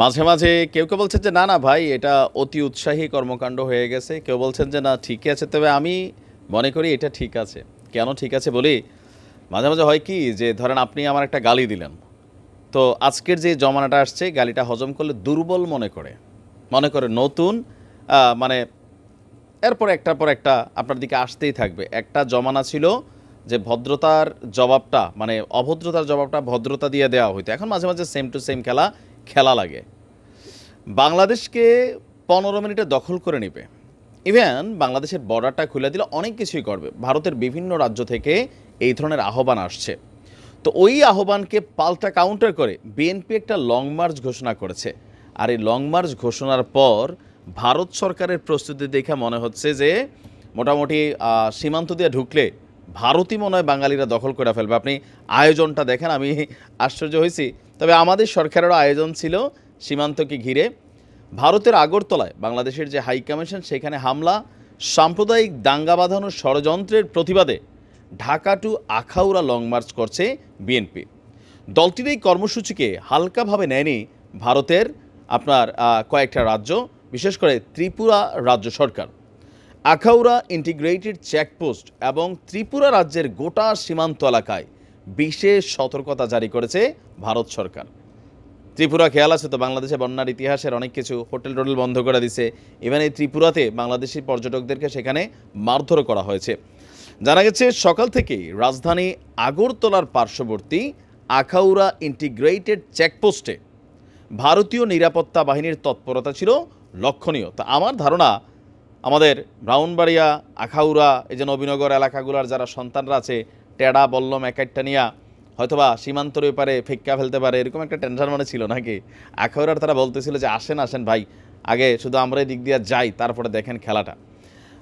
মাঝে মাঝে কেউ কেউ বলছেন যে, না না ভাই, এটা অতি উৎসাহী কর্মকাণ্ড হয়ে গেছে। কেউ বলছেন যে, না, ঠিকই আছে। তবে আমি মনে করি এটা ঠিক আছে। কেন ঠিক আছে বলি? মাঝে মাঝে হয় কি যে, ধরেন আপনি আমার একটা গালি দিলেন। তো আজকের যে জমানাটা আসছে, গালিটা হজম করলে দুর্বল মনে করে। মনে করে নতুন মানে এরপর একটার পর একটা আপনার দিকে আসতেই থাকবে। একটা জমানা ছিল যে, ভদ্রতার জবাবটা মানে অভদ্রতার জবাবটা ভদ্রতা দিয়ে দেওয়া হইতো। এখন মাঝে মাঝে সেম টু সেম খেলা খেলা লাগে। বাংলাদেশকে পনেরো মিনিটে দখল করে নেবে। ইভেন বাংলাদেশের বর্ডারটা খুলে দিলে অনেক কিছুই করবে। ভারতের বিভিন্ন রাজ্য থেকে এই ধরনের আহ্বান আসছে। তো ওই আহ্বানকে পাল্টা কাউন্টার করে বিএনপি একটা লং মার্চ ঘোষণা করেছে। আর এই লং মার্চ ঘোষণার পর ভারত সরকারের প্রস্তুতি দেখে মনে হচ্ছে যে মোটামুটি সীমান্ত দিয়ে ঢুকলে ভারতই মনে হয় বাঙালিরা দখল করে ফেলবে। আপনি আয়োজনটা দেখেন, আমি আশ্চর্য হয়েছি। তবে আমাদের সরকারেরও আয়োজন ছিল সীমান্তকে ঘিরে। ভারতের আগরতলায় বাংলাদেশের যে হাই কমিশন, সেখানে হামলা, সাম্প্রদায়িক দাঙ্গা বাঁধানোর ষড়যন্ত্রের প্রতিবাদে Dhaka to Akhaura long march করছে বিএনপি। দলটির এই কর্মসূচিকে হালকাভাবে নেয়নি ভারতের আপনার কয়েকটা রাজ্য, বিশেষ করে ত্রিপুরা রাজ্য সরকার। আখাউড়া ইন্টিগ্রেটেড চেকপোস্ট এবং ত্রিপুরা রাজ্যের গোটা সীমান্ত এলাকায় বিশেষ সতর্কতা জারি করেছে ভারত সরকার। ত্রিপুরা খেয়াল আছে তো, বাংলাদেশে বন্যার ইতিহাসের অনেক কিছু হোটেল টোটেল বন্ধ করে দিছে। ইভেন এই ত্রিপুরাতে বাংলাদেশি পর্যটকদেরকে সেখানে মারধর করা হয়েছে। জানা গেছে, সকাল থেকেই রাজধানী আগরতলার পার্শ্ববর্তী আখাউড়া ইন্টিগ্রেটেড চেকপোস্টে ভারতীয় নিরাপত্তা বাহিনীর তৎপরতা ছিল লক্ষণীয়। তা আমার ধারণা, আমাদের ব্রাউনবাড়িয়া, আখাউড়া, এই যে নবীনগর এলাকাগুলোর যারা সন্তানরা আছে টেডা, বল্লম একাইটটা নিয়া হয়তোবা সীমান্তর পারে ফেক্কা ফেলতে পারে, এরকম একটা টেনশন মানে ছিল নাকি? আখাউড়ার তারা বলতেছিল যে, আসেন আসেন ভাই, আগে শুধু আমরা এই দিক দিয়ে যাই, তারপরে দেখেন খেলাটা।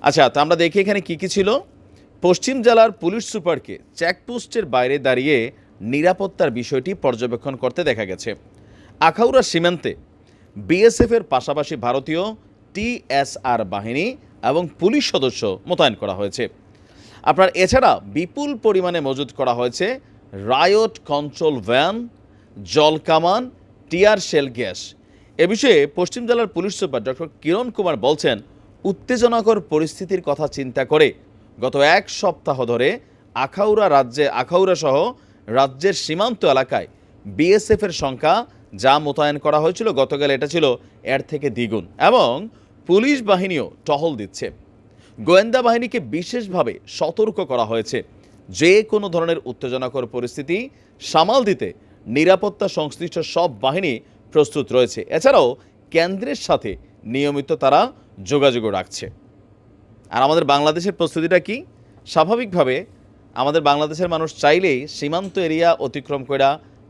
আচ্ছা তো আমরা দেখি এখানে কি, কী ছিল? পশ্চিম জেলার পুলিশ সুপারকে চেকপোস্টের বাইরে দাঁড়িয়ে নিরাপত্তার বিষয়টি পর্যবেক্ষণ করতে দেখা গেছে। আখাউড়া সীমান্তে বিএসএফের পাশাপাশি ভারতীয় টিএসআর বাহিনী এবং পুলিশ সদস্য মোতায়েন করা হয়েছে। আপনার এছাড়া বিপুল পরিমাণে মজুত করা হয়েছে রায়ট কন্ট্রোল ভ্যান জলকামান টিয়ার শেল গ্যাস। এ বিষয়ে পশ্চিম জেলার police super doctor Kiran Kumar বলছেন, উত্তেজনাকর পরিস্থিতির কথা চিন্তা করে গত এক সপ্তাহ ধরে আখাউড়া রাজ্যে, আখাউড়া সহ রাজ্যের সীমান্ত এলাকায় বিএসএফের সংখ্যা যা মোতায়েন করা হয়েছিল গতকাল এটা ছিল এর থেকে দ্বিগুণ এবং পুলিশ বাহিনীও টহল দিচ্ছে। গোয়েন্দা বাহিনীকে বিশেষভাবে সতর্ক করা হয়েছে। যে কোনো ধরনের উত্তেজনাকর পরিস্থিতি সামাল দিতে নিরাপত্তা সংশ্লিষ্ট সব বাহিনী প্রস্তুত রয়েছে। এছাড়াও কেন্দ্রের সাথে নিয়মিত তারা যোগাযোগও রাখছে। আর আমাদের বাংলাদেশের প্রস্তুতিটা কি? স্বাভাবিকভাবে আমাদের বাংলাদেশের মানুষ চাইলেই সীমান্ত এরিয়া অতিক্রম করে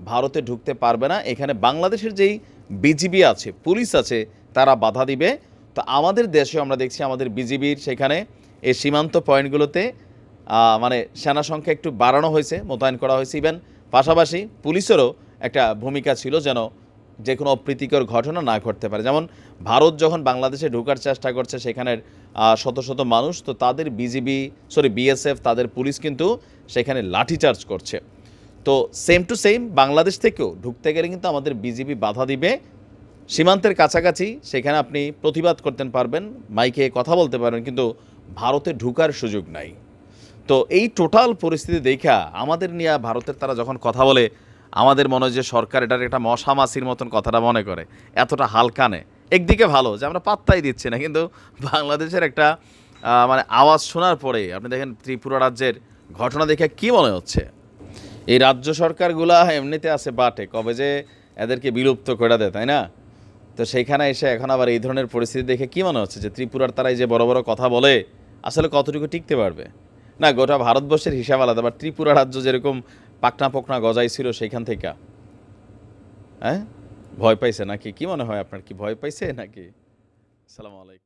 ভারতে ঢুকতে পারবে না। এখানে বাংলাদেশের যেই বিজিবি আছে, পুলিশ আছে, তারা বাধা দিবে। তো আমাদের দেশে আমরা দেখছি আমাদের বিজিবির সেখানে এই সীমান্ত পয়েন্টগুলোতে মানে সেনা সংখ্যা একটু বাড়ানো হয়েছে, মোতায়েন করা হয়েছে। ইভেন পাশাপাশি পুলিশেরও একটা ভূমিকা ছিল যেন যে কোনো অপ্রীতিকর ঘটনা না ঘটতে পারে। যেমন ভারত যখন বাংলাদেশে ঢোকার চেষ্টা করছে সেখানের শত শত মানুষ, তো তাদের বিজিবি সরি বিএসএফ, তাদের পুলিশ কিন্তু সেখানে লাঠিচার্জ করছে। তো সেম টু সেম বাংলাদেশ থেকেও ঢুকতে গেলে কিন্তু আমাদের বিজিবি বাধা দিবে। সীমান্তের কাছাকাছি সেখানে আপনি প্রতিবাদ করতে পারবেন, মাইকে কথা বলতে পারবেন, কিন্তু ভারতে ঢুকার সুযোগ নাই। তো এই টোটাল পরিস্থিতি দেখা আমাদের নিয়ে ভারতের তারা যখন কথা বলে, আমাদের মনে হয় যে সরকার এটার একটা মশা মাছির মতন কথাটা মনে করে, এতটা হালকা নেয় একদিকে ভালো যে আমরা পাত্তাই দিচ্ছি না, কিন্তু বাংলাদেশের একটা মানে আওয়াজ শোনার পরে আপনি দেখেন ত্রিপুরা রাজ্যের ঘটনা দেখে কি মনে হচ্ছে? এই রাজ্য সরকারগুলা এমনিতে আছে বাটে, কবে যে এদেরকে বিলুপ্ত করে দেয়, তাই না? তো সেইখানে এসে এখন আবার এই ধরনের পরিস্থিতি দেখে কি মনে হচ্ছে যে ত্রিপুরার তারাই যে বড় বড় কথা বলে, আসলে কতটুকু টিকতে পারবে? না, গোটা ভারতবর্ষের হিসাব আলাদা বা ত্রিপুরা রাজ্য যেরকম পাকনা পোকনা গজাই ছিল সেইখান থেকে। হ্যাঁ? ভয় পাইছে নাকি? কি মনে হয় আপনার? কি ভয় পাইছে নাকি? সালাম আলাইকুম।